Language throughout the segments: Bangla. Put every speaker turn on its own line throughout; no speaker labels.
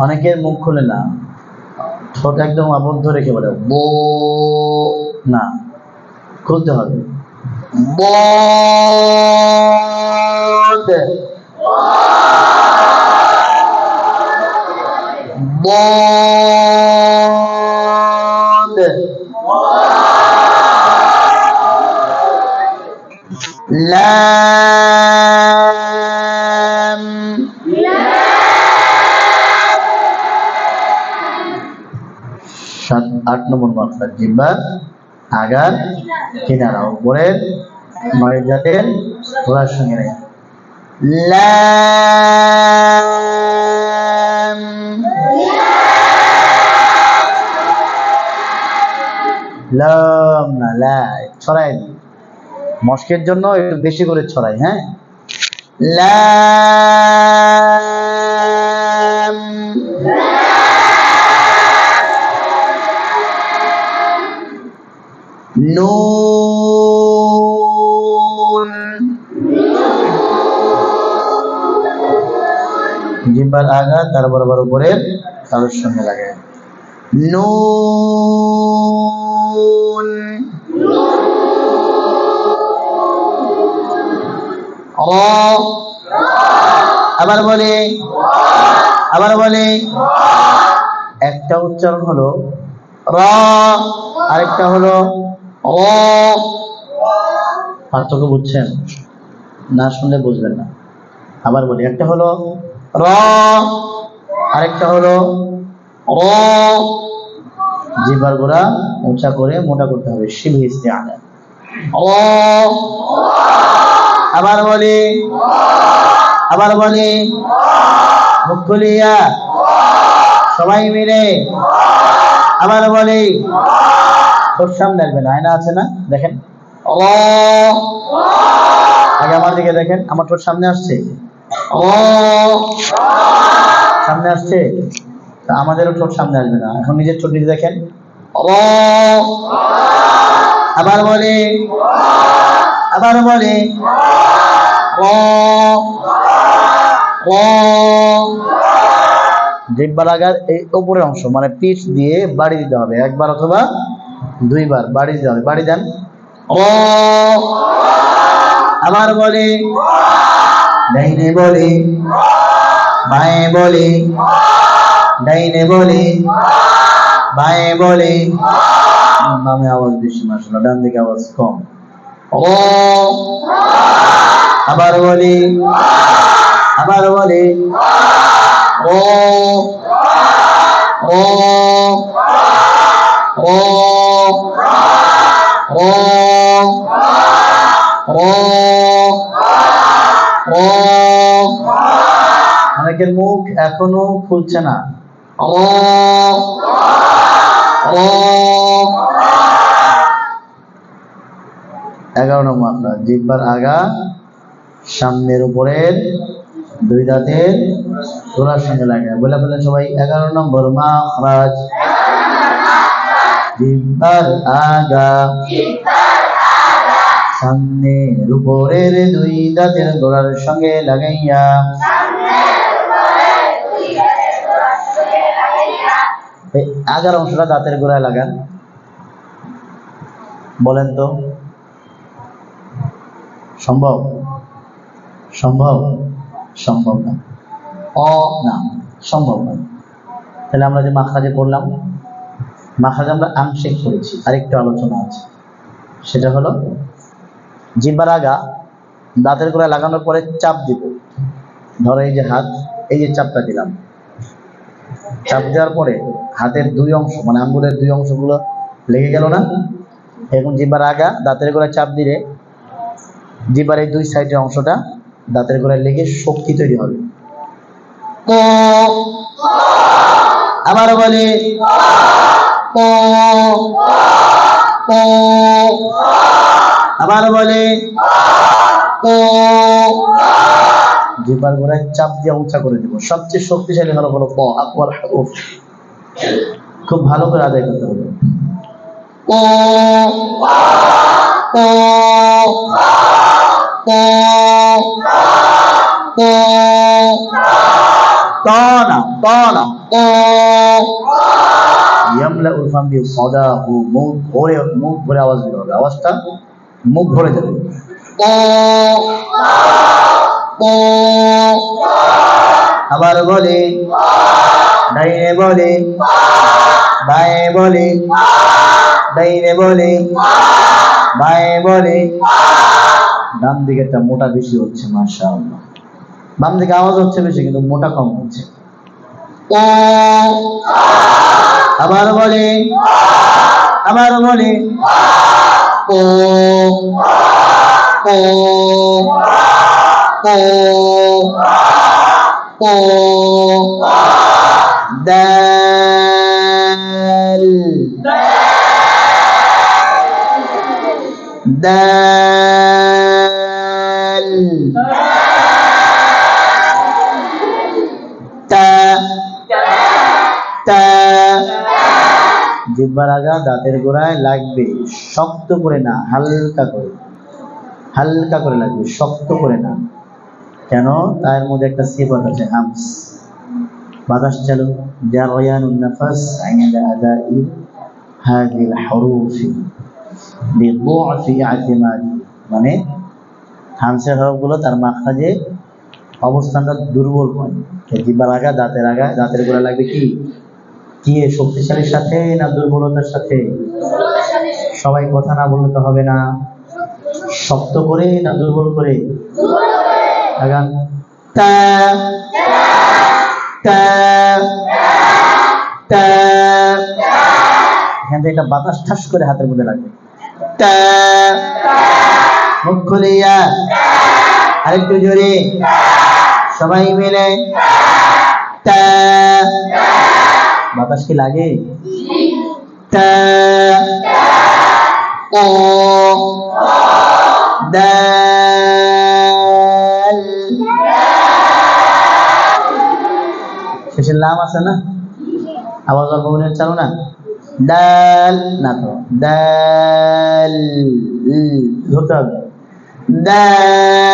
অনেকের মুখ খুলে না ঠোঁট একদম আবদ্ধ রেখে বলে বো না খুলতে হবে। বদ। বদ। লাম। সাত আট নম্বর মাত্রা জিব্বা আগার কিনারা উপরের নয় জাতের ঘোড়ার সঙ্গে নেই না লাই ছড়াই মস্কের জন্য বেশি করে ছড়াই হ্যাঁ? লাম। নুন জিব্বার আগা তার বরাবর উপরে তাদের সঙ্গে লাগে। নুন র আবার বলে। আবার বলে। একটা উচ্চারণ হলো র, আরেকটা হলো পার্থক্য বুঝছেন? না শুনলে বুঝবেন না। আবার বলি একটা হলো র। আরেকটা হলো ও জিবার গোড়া উঁচা করে মোটা করতে হবে শিবি ইস্তেআনা। ও আবার বলি আবার বলি মুখ খুলিয়া সবাই মিলে আবার বলি তোর সামনে আসবেন আয়না আছে না? দেখেন। আগে আমার দিকে দেখেন আমার তোর সামনে আসছে। ও সামনে আসছে? তা আমাদেরও ঠোঁট সামনে আসবে না। এখন নিজের ঠোঁট নিজে দেখেন। আবার বলি। আবার বলি। জিব্বার আগার এই উপরের অংশ মানে পিঠ দিয়ে বাড়ি দিতে হবে। একবার অথবা দুইবার, বাড়ি হবে বাড়ি দেন ও আবার বলি, ডাইনে বলি, বাঁয়ে বলি, ডাইনে বলি, বাঁয়ে বলি। বামে আওয়াজ বেশি মাসাল্লাহ ডান দিকে আওয়াজ কম। ও আবার বলি আবার বলি ও ও অনেকের মুখ এখনও খুলছে না। এগারো নম্বর মাত্রা জিব্বার আগা, সামনের উপরের দুই দাঁতের তোলার সঙ্গে লাগে বলে ফেলেন সবাই, এগারো নম্বর মাখরাজ জিব্বার আগা। সামনের উপরের দুই দাঁতের গোড়ার সঙ্গে লাগাইয়া। আগার অংশটা দাঁতের গোড়ায় লাগান। বলেন তো, সম্ভব? সম্ভব? সম্ভব না। অ, না, সম্ভব না। তাহলে আমরা যে মাখাজে পড়লাম মাখাজে আমরা আংশিক করেছি, আরেকটু আলোচনা আছে। সেটা হলো জিব্বার আগা দাঁতের গোড়ায় লাগানোর পরে চাপ দিব। ধরো এই যে হাত, এই যে চাপটা দিলাম। চাপ দেওয়ার পরে হাতের দুই অংশ মানে আঙ্গুলের দুই অংশগুলো লেগে গেল না? এখন জিব্বার আগা দাঁতের গোড়ায় চাপ দিলে জিব্বার এই দুই সাইডের অংশটা দাঁতের গোড়ায় লেগে শক্তি তৈরি হবে। আবার বলে ক আবার বলে ও জিব্বার গোড়ায় চাপ দিয়ে উঁচা করে দেবো। সবচেয়ে শক্তিশালী হলো হলো প, আকবর খুব ভালো করে আদায় করতে হবে। ও ও ও طانا طانا ও ইয়ামলা উলফাম দিয়ে সদা হু মুখ ভরে মুখ ভরে আওয়াজ বের হবে আওয়াজটা মুখ ভরে যাবে ও ও আবার বলে ডাইনে বলে বায়ে বলে ডাইনে বলে বায়ে বলে ডান দিকে একটা মোটা বেশি হচ্ছে মাশাআল্লাহ বাম দিকে আওয়াজ হচ্ছে বেশি কিন্তু মোটা কম হচ্ছে। ও। আবার বলে। আবার বলে। ও। ও। ও। ও। দাল। দাল। জিব্বার আগা দাঁতের গোড়ায় লাগবে, শক্ত করে না, হালকা করে। হালকা করে লাগবে, শক্ত করে না। কেন? তার মধ্যে একটা সিফাত আছে, হামস। বাতাস চালু। মানে হামসের হরফগুলো তার মাখরাজে অবস্থানটা দুর্বল হয়। জিব্বার আগা দাঁতের আগা, দাঁতের গোড়া লাগবে কি? কি শক্তিশালীর সাথে না দুর্বলতার সাথে? সবাই কথা না বললে তো হবে না। শক্ত করে না দুর্বল করে? এখান থেকে একটা বাতাস ঠাস করে হাতের মধ্যে লাগবে। মুখ খুলে ইয়া আরেকটু জোরে সবাই মিলে তা বাতাস কি লাগে তা ও দাল শেষে লাম আছে না আওয়াজ অল্প করে চালো না ডাল না তো ডাল উম, ধরতে হবে ডাল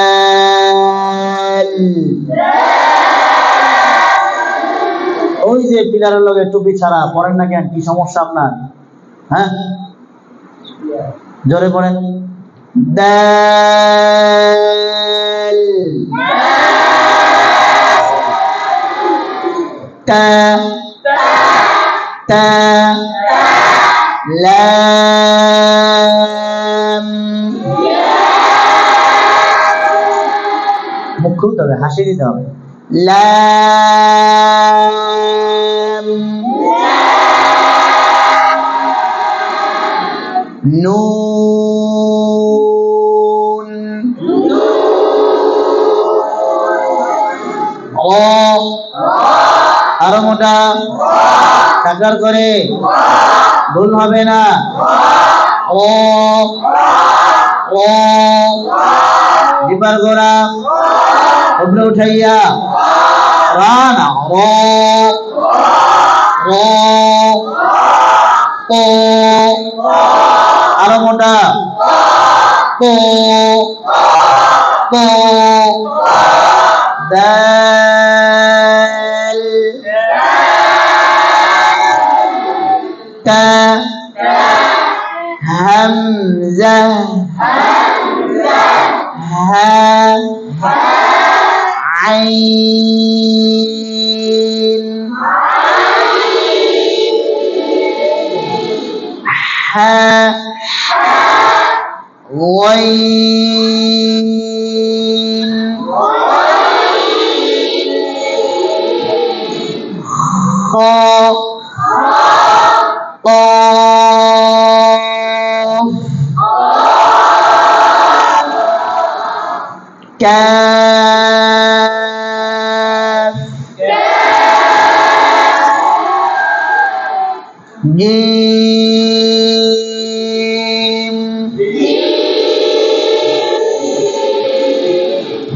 ওই যে পিলারের লগে টুপি ছাড়া পড়েন না কেন? কি সমস্যা আপনার? হ্যাঁ? জোরে পড়েন। দাল। আরও মোটা করে ভুল হবে না। ও ও দীপার গোড়া উপরে উঠাইয়া রানা ও ও ও আরও মোটা ও ও দাল ha غين خا طاف كاف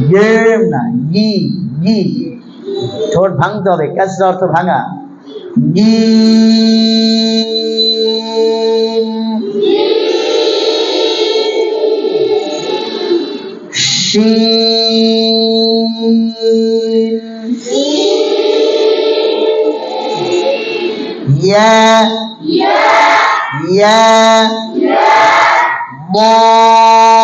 গেম না গি গি ঠোঁট ভাঙতে হবে ক্যাসরা অর্থ ভাঙা গি Yeah. Yeah. Yeah. Yeah. yeah.